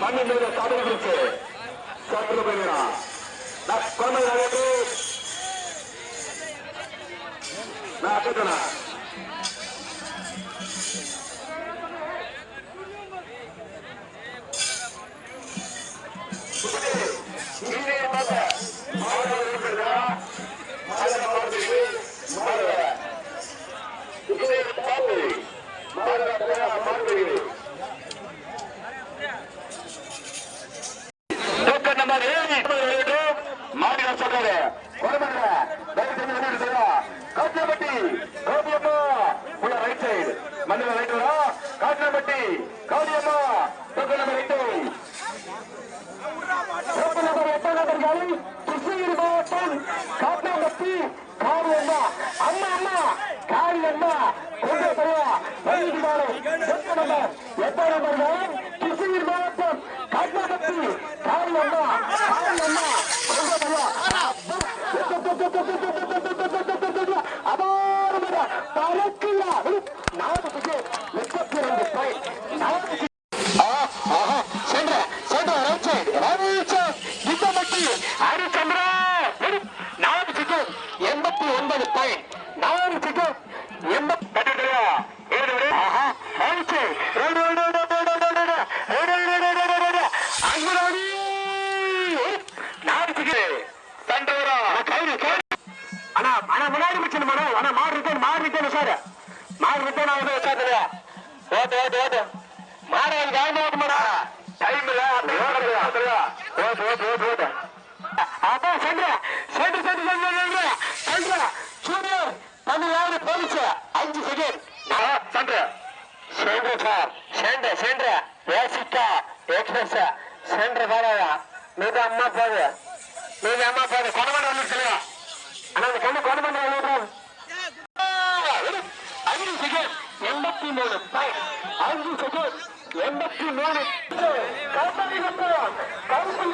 ಮಣ್ಣಿನ ಸಾಧನೆಗಳಿಗೆ ಸಕ್ರ ಬೆಳೆಯ ಕೊರಮೆ ನಾಗೇಂದ್ರ ನಾ ಕದನ மாநில சொல்றாரு கொரமண்டல தயவு செஞ்சு வெளியிட்டு சொல்லுவா காட்டினப்பட்டி கோபியம்மா உள்ள ரைட் சைடு மண்ணில ரைட் வரா காட்டினப்பட்டி காளியம்மா டோக்கன் நம்பர் எட்டு டோக்கன் நம்பர் எட்டாம் நம்பர் காலி கிருஷ்ணகிரி மாவட்டம் காட்டினப்பட்டி காளியம்மா அம்மா அம்மா காளியம்மா கொண்டு சொல்லுவா வெளியிட்டு மாலை டோக்கன் நம்பர் எட்டாம் நம்பர் காலி அதான் சென்ற. சென்று சென்று சென்று சென்று. சென்ற. சூரியர் தமிழ்நாடு போலீஸ்? அஞ்சு செகண்ட். சென்ற சென்ற சார். சென்ற சென்ற ஏசிக்கா எக்ஸ்பிரஸ் சென்ற பாராயா மீது அம்மா போது மீது அம்மா போது கொடமண்ட வந்து சொல்லுவா ஆனா அந்த கண்ணு வந்து அஞ்சு செகண்ட். எண்பத்தி மூணு. அஞ்சு செகண்ட். எண்பத்தி மூணு. கருப்பதி கட்டம்